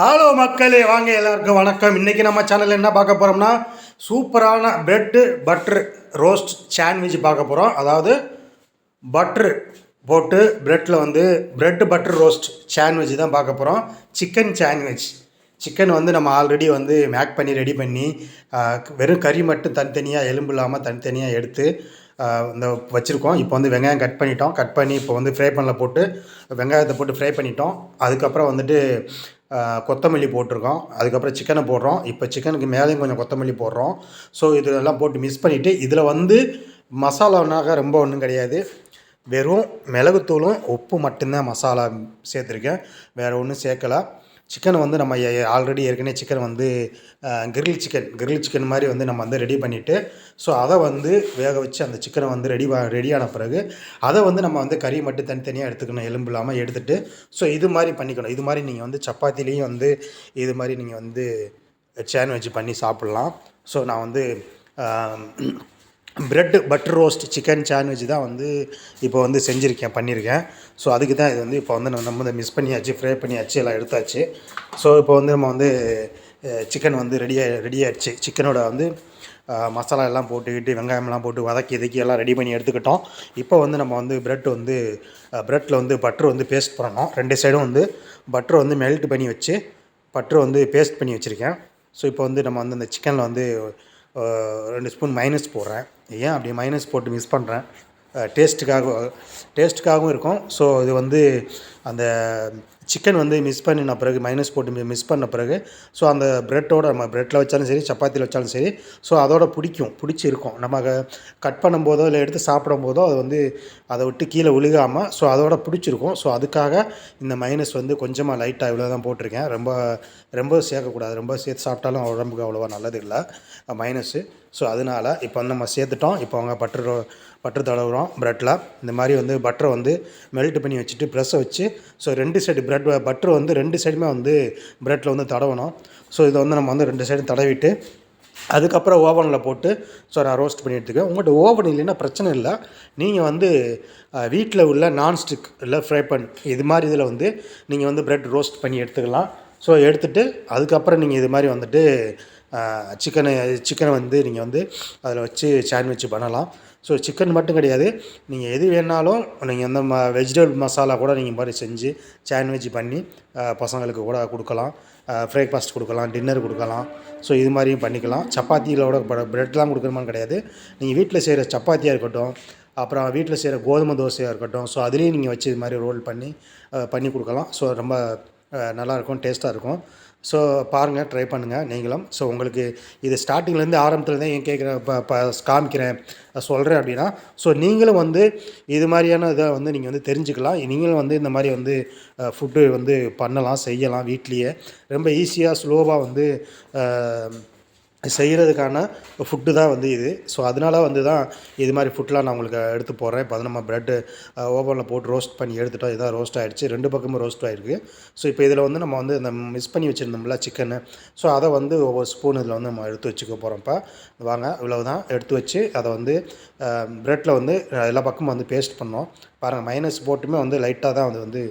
Hello மக்களே வாங்க எல்லாருக்கும் வணக்கம். இன்றைக்கி நம்ம சேனலில் என்ன பார்க்க போகிறோம்னா சூப்பரான ப்ரெட்டு பட்ரு ரோஸ்ட் சாண்ட்விச் பார்க்க போகிறோம் அதாவது பட்ரு போட்டு ப்ரெட்டில் வந்து ப்ரெட்டு பட்டர் ரோஸ்ட் சாண்ட்விச் தான் பார்க்க போகிறோம் சிக்கன் சாண்ட்விச் சிக்கன் வந்து நம்ம ஆல்ரெடி வந்து மேக் பண்ணி ரெடி பண்ணி வெறும் கறி மட்டும் தனித்தனியாக எலும்பு இல்லாமல் தனித்தனியாக எடுத்து இந்த வச்சுருக்கோம். இப்போ வந்து வெங்காயம் கட் பண்ணிட்டோம். கட் பண்ணி இப்போ வந்து ஃப்ரை பண்ணல போட்டு வெங்காயத்தை போட்டு ஃப்ரை பண்ணிட்டோம். அதுக்கப்புறம் வந்துட்டு கொத்தமல்லி போட்டிருக்கோம். அதுக்கப்புறம் சிக்கனை போடுறோம். இப்போ சிக்கனுக்கு மேலேயும் கொஞ்சம் கொத்தமல்லி போடுறோம். ஸோ இதெல்லாம் போட்டு மிக்ஸ் பண்ணிவிட்டு இதில் வந்து மசாலானாக ரொம்ப ஒன்றும் கிடையாது. வெறும் மிளகுத்தூளும் உப்பு மட்டும்தான் மசாலா சேர்த்துருக்கேன். வேறு ஒன்றும் சேர்க்கல. சிக்கனை வந்து நம்ம ஆல்ரெடி ஏற்கனவே சிக்கன் வந்து கிரில் சிக்கன் கிரில் சிக்கன் மாதிரி வந்து நம்ம வந்து ரெடி பண்ணிவிட்டு ஸோ அதை வந்து வேக வச்சு அந்த சிக்கனை வந்து ரெடி ரெடியான பிறகு அதை வந்து நம்ம வந்து கறி மட்டும் தனித்தனியாக எடுத்துக்கணும் எலும்பு இல்லாமல் எடுத்துகிட்டு ஸோ இது மாதிரி பண்ணிக்கணும். இது மாதிரி நீங்கள் வந்து சப்பாத்திலையும் வந்து இது மாதிரி நீங்கள் வந்து சேன் வச்சு பண்ணி சாப்பிட்லாம். ஸோ நான் வந்து bread butter roast chicken sandwich தான் வந்து இப்போ வந்து செஞ்சுருக்கேன் பண்ணியிருக்கேன் ஸோ அதுக்கு தான் இது வந்து இப்போ வந்து நம்ம வந்து மிஸ் பண்ணியாச்சு ஃப்ரை பண்ணியாச்சு எல்லாம் எடுத்தாச்சு. ஸோ இப்போ வந்து நம்ம வந்து சிக்கன் வந்து ரெடியாக ரெடி ஆயிடுச்சு. சிக்கனோட வந்து மசாலா எல்லாம் போட்டுக்கிட்டு வெங்காயம்லாம் போட்டு வதக்கி இதுக்கி எல்லாம் ரெடி பண்ணி எடுத்துக்கிட்டோம். இப்போ வந்து நம்ம வந்து பிரெட் வந்து ப்ரெட்டில் வந்து பட்டர் வந்து பேஸ்ட் பண்ணணும். ரெண்டு சைடும் வந்து பட்டர் வந்து மெல்ட் பண்ணி வச்சு பட்டர் வந்து பேஸ்ட் பண்ணி வச்சுருக்கேன். ஸோ இப்போ வந்து நம்ம வந்து அந்த சிக்கனில் வந்து ரெண்டு ஸ்பூன் மைனஸ் போடுறேன். ஏன் அப்படி மைனஸ் போட்டு மிஸ் பண்ணுறேன் டேஸ்ட்டுக்காக டேஸ்ட்டுக்காகவும் இருக்கும். ஸோ இது வந்து அந்த சிக்கன் வந்து மிஸ் பண்ணின பிறகு மைனஸ் போட்டு மிஸ் பண்ண பிறகு ஸோ அந்த ப்ரெட்டோட நம்ம ப்ரெட்டில் வச்சாலும் சரி சப்பாத்தியில் வச்சாலும் சரி ஸோ அதோட பிடிக்கும் பிடிச்சி இருக்கும் நம்ம கட் பண்ணும்போதோ இல்லை எடுத்து சாப்பிடும் போதோ அது வந்து அதை விட்டு கீழே விழுகாமல் ஸோ அதோட பிடிச்சிருக்கும். ஸோ அதுக்காக இந்த மைனஸ் வந்து கொஞ்சமாக லைட்டாக இவ்வளோ தான் போட்டிருக்கேன். ரொம்ப ரொம்ப சேர்க்கக்கூடாது. ரொம்ப சேர்த்து சாப்பிட்டாலும் உடம்புக்கு அவ்வளோவா நல்லது இல்லை மைனஸு ஸோ அதனால் இப்போ வந்து நம்ம சேர்த்துட்டோம். இப்போ அவங்க பட்டர் பட்டர் தடவுறோம் ப்ரெட்டில் இந்த மாதிரி வந்து பட்டரை வந்து மெல்ட் பண்ணி வச்சுட்டு ப்ரெஸ்ஸை வச்சு ஸோ ரெண்டு சைடு ப்ரெட் பட்டர் வந்து ரெண்டு சைடுமே வந்து ப்ரெட்டில் வந்து தடவணும். ஸோ இதை வந்து நம்ம வந்து ரெண்டு சைடும் தடவிட்டு அதுக்கப்புறம் ஓவனில் போட்டு ஸோ நான் ரோஸ்ட் பண்ணி எடுத்துக்கேன் உங்கள்கிட்ட ஓவன் இல்லைன்னா பிரச்சனை இல்லை. நீங்கள் வந்து வீட்டில் உள்ள நான்ஸ்டிக் இல்லை ஃப்ரை பன் இது மாதிரி இதில் வந்து நீங்கள் வந்து ப்ரெட் ரோஸ்ட் பண்ணி எடுத்துக்கலாம். ஸோ எடுத்துகிட்டு அதுக்கப்புறம் நீங்கள் இது மாதிரி வந்துட்டு சிக்கனை சிக்கனை வந்து நீங்கள் வந்து அதில் வச்சு சாண்ட்விச் பண்ணலாம். ஸோ சிக்கன் மட்டும் கிடையாது. நீங்கள் எது வேணாலும் நீங்கள் வந்து ம வெஜிடபிள் மசாலா கூட நீங்கள் மாதிரி செஞ்சு சாண்ட்விச் பண்ணி பசங்களுக்கு கூட கொடுக்கலாம். பிரேக்ஃபாஸ்ட் கொடுக்கலாம் டின்னர் கொடுக்கலாம். ஸோ இது மாதிரியும் பண்ணிக்கலாம். சப்பாத்திகளோட ப்ரெட்லாம் கொடுக்குறமான்னு கிடையாது. நீங்கள் வீட்டில் செய்கிற சப்பாத்தியாக இருக்கட்டும் அப்புறம் வீட்டில் செய்கிற கோதுமை தோசையாக இருக்கட்டும் ஸோ அதுலேயும் நீங்கள் வச்சு இது மாதிரி ரோல் பண்ணி பண்ணி கொடுக்கலாம். ஸோ ரொம்ப நல்லாயிருக்கும் டேஸ்ட்டாக இருக்கும் ஸோ பாருங்கள் ட்ரை பண்ணுங்கள் நீங்களும். ஸோ உங்களுக்கு இது ஸ்டார்டிங்லேருந்து ஆரம்பத்தில் தான் ஏன் கேட்குறேன் இப்போ இப்போ காமிக்கிறேன் சொல்கிறேன் அப்படின்னா ஸோ நீங்களும் வந்து இது மாதிரியான இதை வந்து நீங்கள் வந்து தெரிஞ்சுக்கலாம். நீங்களும் வந்து இந்த மாதிரி வந்து ஃபுட்டு வந்து பண்ணலாம் செய்யலாம் வீட்லேயே. ரொம்ப ஈஸியாக ஸ்லோவாக வந்து செய்கிறதுக்கான ஃபுட்டு தான் வந்து இது. ஸோ அதனால வந்து தான் இது மாதிரி ஃபுட்லாம் நான் உங்களுக்கு எடுத்து போடுறேன். இப்போ அது நம்ம ப்ரெட்டு ஓவனில் போட்டு ரோஸ்ட் பண்ணி எடுத்துட்டோம். இதான் ரோஸ்ட் ஆகிடுச்சு ரெண்டு பக்கமும் ரோஸ்ட் ஆகிருக்கு ஸோ இப்போ இதில் வந்து நம்ம வந்து இந்த மிஸ் பண்ணி வச்சுருந்தோம்ல சிக்கனு ஸோ அதை வந்து ஒவ்வொரு ஸ்பூன் இதில் வந்து நம்ம எடுத்து வச்சுக்க போகிறோம்ப்பா வாங்க இவ்வளவு தான் எடுத்து வச்சு அதை வந்து ப்ரெட்டில் வந்து எல்லா பக்கமும் வந்து பேஸ்ட் பண்ணோம். பாருங்கள் மைனஸ் போட்டுமே வந்து லைட்டாக தான் அது வந்து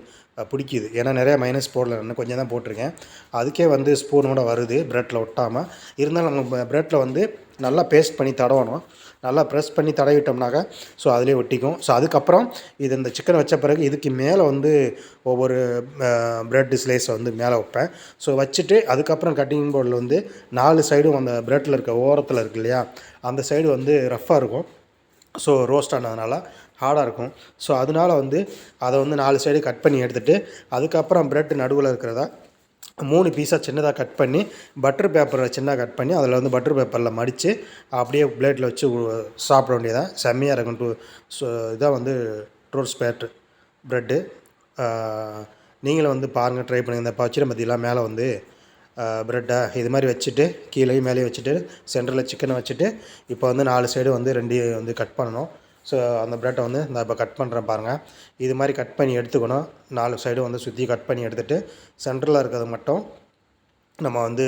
பிடிக்குது. ஏன்னா நிறையா மைனஸ் போடல நான் கொஞ்சம் தான் போட்டிருக்கேன். அதுக்கே வந்து ஸ்பூனோட வருது ப்ரெட்டில் ஒட்டாமல் இருந்தாலும் நம்ம ப்ரெட்டில் வந்து நல்லா பேஸ்ட் பண்ணி தடவணும். நல்லா ப்ரெஸ் பண்ணி தடவிட்டோம்னாக்க ஸோ அதிலே ஒட்டிக்கும். ஸோ அதுக்கப்புறம் இது இந்த சிக்கன் வச்ச பிறகு இதுக்கு மேலே வந்து ஒவ்வொரு ப்ரெட் ஸ்லைஸை வந்து மேலே வைப்பேன். ஸோ வச்சுட்டு அதுக்கப்புறம் கட்டிங் போர்டில் வந்து நாலு சைடும் அந்த ப்ரெட்டில் இருக்க ஓரத்தில் இருக்கு இல்லையா? அந்த சைடு வந்து ரஃப்பாக இருக்கும். ஸோ ரோஸ்ட் ஆனதுனால ஹார்டாக இருக்கும். ஸோ அதனால வந்து அதை வந்து நாலு சைடு கட் பண்ணி எடுத்துகிட்டு அதுக்கப்புறம் ப்ரெட் நடுவில் இருக்கிறதா மூணு பீஸாக சின்னதாக கட் பண்ணி பட்டர் பேப்பரை சின்னதாக கட் பண்ணி அதில் வந்து பட்டர் பேப்பரில் மடித்து அப்படியே பிளேட்டில் வச்சு சாப்பிட வேண்டியதான் செம்மையாக இருக்கும். டூ ஸோ இதான் வந்து ட்ரோஸ் பேட்ரு ப்ரெட்டு நீங்களும் வந்து பாருங்கள் ட்ரை பண்ணுங்கள் இந்த பச்சிரை பற்றிலாம் மேலே வந்து ப்ரெட்டை இது மாதிரி வச்சுட்டு கீழேயும் மேலேயும் வச்சுட்டு சென்டரில் சிக்கனை வச்சுட்டு இப்போ வந்து நாலு சைடு வந்து ரெண்டு வந்து கட் பண்ணணும். ஸோ அந்த ப்ரெட்டை வந்து நான் இப்போ கட் பண்ணுறேன் பாருங்கள் இது மாதிரி கட் பண்ணி எடுத்துக்கணும். நாலு சைடும் வந்து சுற்றி கட் பண்ணி எடுத்துகிட்டு சென்டரில் இருக்கிறது மட்டும் நம்ம வந்து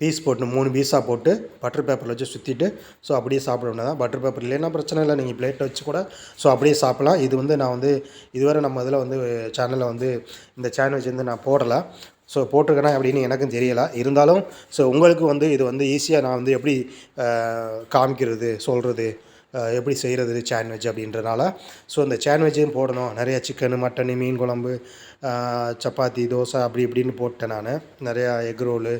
பீஸ் போட்டு மூணு பீஸாக போட்டு பட்டர் பேப்பரில் வச்சு சுற்றிட்டு ஸோ அப்படியே சாப்பிட தான் பட்டர் பேப்பர் இல்லைன்னா பிரச்சனை இல்லை. நீங்கள் பிளேட் வச்சு கூட ஸோ அப்படியே சாப்பிட்லாம். இது வந்து நான் வந்து இதுவரை நம்ம இதில் வந்து சேனலில் வந்து இந்த சேனல் வந்து நான் போடலை. ஸோ போட்டிருக்கேனா அப்படின்னு எனக்கும் தெரியலை. இருந்தாலும் ஸோ உங்களுக்கு வந்து இது வந்து ஈஸியாக நான் வந்து எப்படி காமிக்கிறது சொல்கிறது எப்படி செய்கிறது சாண்ட்விச் அப்படின்றனால. ஸோ இந்த சாண்ட்விச்சையும் போடணும். நிறையா சிக்கனு மட்டனு மீன் குழம்பு சப்பாத்தி தோசை அப்படி இப்படின்னு போட்டேன் நான். நிறையா எக் ரோலு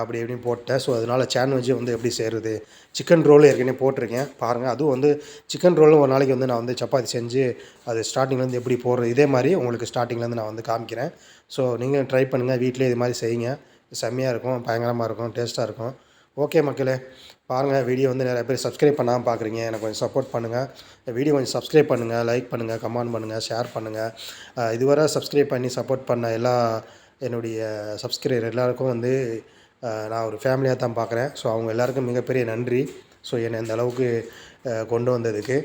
அப்படி இப்படின்னு போட்டேன். ஸோ அதனால் சாண்ட்விட்சு வந்து எப்படி செய்கிறது சிக்கன் ரோல் ஏற்கனவே போட்டிருக்கேன். பாருங்கள் அதுவும் வந்து சிக்கன் ரோலும் ஒரு நாளைக்கு வந்து நான் வந்து சப்பாத்தி செஞ்சு அது ஸ்டார்டிங்லேருந்து எப்படி போடுறது? இதே மாதிரி உங்களுக்கு ஸ்டார்டிங்லேருந்து நான் வந்து காமிக்கிறேன். ஸோ நீங்கள் ட்ரை பண்ணுங்கள் வீட்டிலே இது மாதிரி செய்யுங்க. செம்மையாக இருக்கும் பயங்கரமாக இருக்கும் டேஸ்ட்டாக இருக்கும். ஓகே மக்களே. பாருங்கள் வீடியோ வந்து நிறைய பேர் சப்ஸ்கிரைப் பண்ணாமல் பார்க்குறீங்க எனக்கு கொஞ்சம் சப்போர்ட் பண்ணுங்கள் வீடியோ கொஞ்சம் சப்ஸ்கிரைப் பண்ணுங்கள் லைக் பண்ணுங்கள் கமெண்ட் பண்ணுங்கள் ஷேர் பண்ணுங்கள் இதுவரை சப்ஸ்கிரைப் பண்ணி சப்போர்ட் பண்ண எல்லா என்னுடைய சப்ஸ்கிரைபர் எல்லாருக்கும் வந்து நான் ஒரு ஃபேமிலியாக தான் பார்க்குறேன் ஸோ அவங்க எல்லாருக்கும் மிகப்பெரிய நன்றி. ஸோ என்னை இந்த அளவுக்கு கொண்டு வந்ததுக்கு.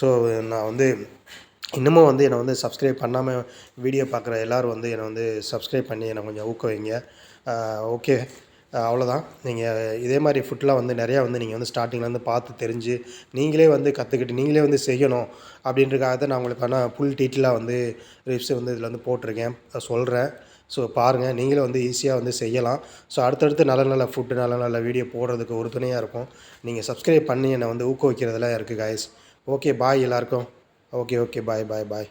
ஸோ நான் வந்து இன்னமும் வந்து என்னை வந்து சப்ஸ்கிரைப் பண்ணாமல் வீடியோ பார்க்குற எல்லோரும் வந்து என்னை வந்து சப்ஸ்கிரைப் பண்ணி என்னை கொஞ்சம் ஊக்குவிங்க. ஓகே அவ்வளோதான் நீங்கள் இதே மாதிரி ஃபுட்லாம் வந்து நிறையா வந்து நீங்கள் வந்து ஸ்டார்டிங்லேருந்து பார்த்து தெரிஞ்சு நீங்களே வந்து கற்றுக்கிட்டு நீங்களே வந்து செய்யணும் அப்படின்றக்காக தான் நான் உங்களுக்கான ஃபுல் டீட்டெயிலாக வந்து ரிப்ஸ் வந்து இதில் வந்து போட்டிருக்கேன். சொல்கிறேன் ஸோ பாருங்கள் நீங்களும் வந்து ஈஸியாக வந்து செய்யலாம். ஸோ அடுத்தடுத்து நல்ல நல்ல ஃபுட்டு நல்ல நல்ல வீடியோ போடுறதுக்கு ஒரு துணையாக இருக்கும். நீங்கள் சப்ஸ்கிரைப் பண்ணி என்னை வந்து ஊக்குவிக்கிறதுலாம் இருக்குது காய்ஸ் ஓகே பாய் எல்லாருக்கும். ஓகே ஓகே பாய் பாய் பாய்